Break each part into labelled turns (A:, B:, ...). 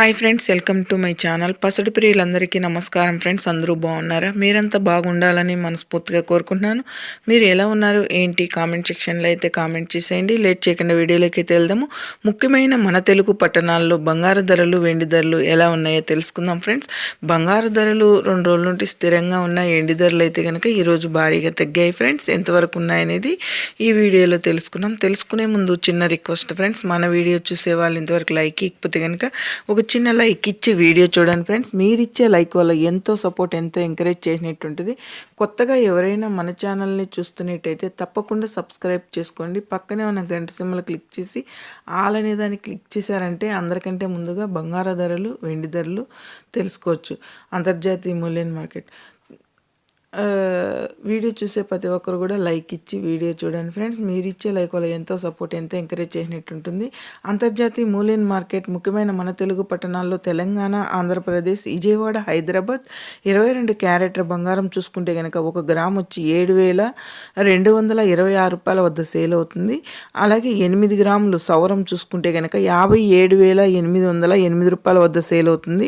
A: Hi friends welcome to my channel. పసడి ప్రియులందరికీ నమస్కారం friends అందరూ బాగున్నారా? మీరంతా బాగుండాలని మనస్ఫూర్తిగా కోరుకుంటున్నాను. మీరు ఎలా ఉన్నారు? ఏంటి? కామెంట్ సెక్షన్లో అయితే కామెంట్ చేసేయండి. లేట్ చేయకుండా వీడియోలోకి అయితే వెళ్దాము. ముఖ్యమైన మన తెలుగు పట్టణాల్లో బంగారు ధరలు వెండి ధరలు ఎలా ఉన్నాయో తెలుసుకుందాం ఫ్రెండ్స్. బంగారు ధరలు రెండు రోజుల నుండి స్థిరంగా ఉన్న ఎండి ధరలు అయితే కనుక ఈరోజు భారీగా తగ్గాయి ఫ్రెండ్స్. ఎంతవరకు ఉన్నాయనేది ఈ వీడియోలో తెలుసుకున్నాం తెలుసుకునే ముందు చిన్న రిక్వెస్ట్ ఫ్రెండ్స్. మన వీడియో చూసే వాళ్ళు ఇంతవరకు లైక్ ఇకపోతే కనుక ఒక ఒక చిన్న లైక్ ఇచ్చి వీడియో చూడండి ఫ్రెండ్స్. మీరు ఇచ్చే లైక్ వల్ల ఎంతో సపోర్ట్ ఎంతో ఎంకరేజ్ చేసినట్టుంటుంది కొత్తగా ఎవరైనా మన ఛానల్ని చూస్తున్నట్టయితే తప్పకుండా సబ్స్క్రైబ్ చేసుకోండి. పక్కనే ఉన్న గంట సిమ్మలు క్లిక్ చేసి ఆల్ అనే దాన్ని క్లిక్ చేశారంటే అందరికంటే ముందుగా బంగార ధరలు వెండి ధరలు తెలుసుకోవచ్చు. అంతర్జాతీయ మూల్యం మార్కెట్. వీడియో చూసే ప్రతి ఒక్కరు కూడా లైక్ ఇచ్చి వీడియో చూడండి. ఫ్రెండ్స్ మీరు ఇచ్చే లైక్ వల్ల ఎంతో సపోర్ట్ ఎంతో ఎంకరేజ్ చేసినట్టు ఉంటుంది అంతర్జాతీయ మూలియన్ మార్కెట్ ముఖ్యమైన మన తెలుగు పట్టణాల్లో తెలంగాణ ఆంధ్రప్రదేశ్ విజయవాడ హైదరాబాద్ ఇరవై రెండు క్యారెట్ల బంగారం చూసుకుంటే కనుక ఒక గ్రామ్ వచ్చి ఏడు వేల రెండు వందల ఇరవై ఆరు రూపాయల వద్ద సేల్ అవుతుంది. అలాగే ఎనిమిది గ్రాములు సౌరం చూసుకుంటే కనుక యాభై ఏడు వేల ఎనిమిది వందల ఎనిమిది రూపాయల వద్ద సేల్ అవుతుంది.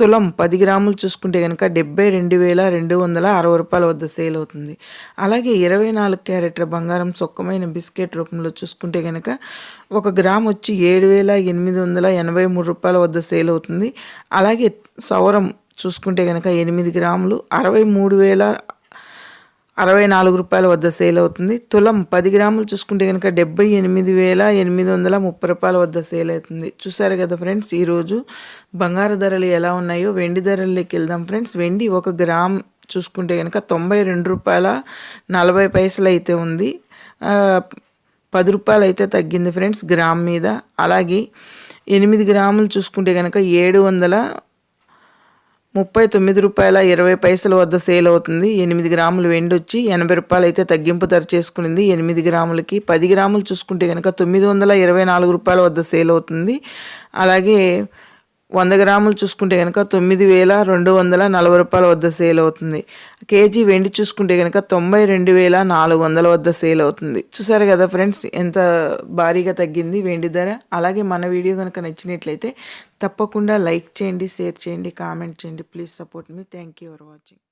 A: తులం పది గ్రాములు చూసుకుంటే కనుక డెబ్బై రెండు వేల రెండు వందల అరవై రూపాయల వద్ద సేల్ అవుతుంది. అలాగే ఇరవై నాలుగు క్యారెట్ల బంగారం సొక్కమైన బిస్కెట్ రూపంలో చూసుకుంటే కనుక ఒక గ్రామ్ వచ్చి ఏడు వేల ఎనిమిది వందల ఎనభై మూడు రూపాయల వద్ద సేల్ అవుతుంది. అలాగే సౌరం చూసుకుంటే కనుక ఎనిమిది గ్రాములు అరవై మూడు వేల అరవై నాలుగు రూపాయల వద్ద సేల్ అవుతుంది. తులం పది గ్రాములు చూసుకుంటే కనుక డెబ్బై ఎనిమిది వేల ఎనిమిది వందల ముప్పై రూపాయల వద్ద సేల్ అవుతుంది. చూసారు కదా ఫ్రెండ్స్ ఈరోజు బంగారు ధరలు ఎలా ఉన్నాయో వెండి ధరల్లోకి వెళ్దాం ఫ్రెండ్స్. వెండి ఒక గ్రామ్ చూసుకుంటే కనుక తొంభై రెండు రూపాయల నలభై పైసలు అయితే ఉంది. పది రూపాయలు అయితే తగ్గింది ఫ్రెండ్స్ గ్రామ్ మీద. అలాగే ఎనిమిది గ్రాములు చూసుకుంటే కనుక ఏడు వందల ముప్పై తొమ్మిది రూపాయల ఇరవై పైసల వద్ద సేల్ అవుతుంది. ఎనిమిది గ్రాములు వెండి వచ్చి ఎనభై రూపాయలు అయితే తగ్గింపు ధర చేసుకునింది. ఎనిమిది గ్రాములకి పది గ్రాములు చూసుకుంటే కనుక తొమ్మిది వందల ఇరవై నాలుగు రూపాయల వద్ద సేల్ అవుతుంది. అలాగే వంద గ్రాములు చూసుకుంటే కనుక తొమ్మిది వేల రెండు వందల నలభై రూపాయల వద్ద సేల్ అవుతుంది. కేజీ వెండి చూసుకుంటే కనుక తొంభై రెండు వేల నాలుగు వందల వద్ద సేల్ అవుతుంది. చూసారు కదా ఫ్రెండ్స్ ఎంత భారీగా తగ్గింది వెండి ధర. అలాగే మన వీడియో కనుక నచ్చినట్లయితే తప్పకుండా లైక్ చేయండి షేర్ చేయండి కామెంట్ చేయండి. Please support me. Thank you for watching.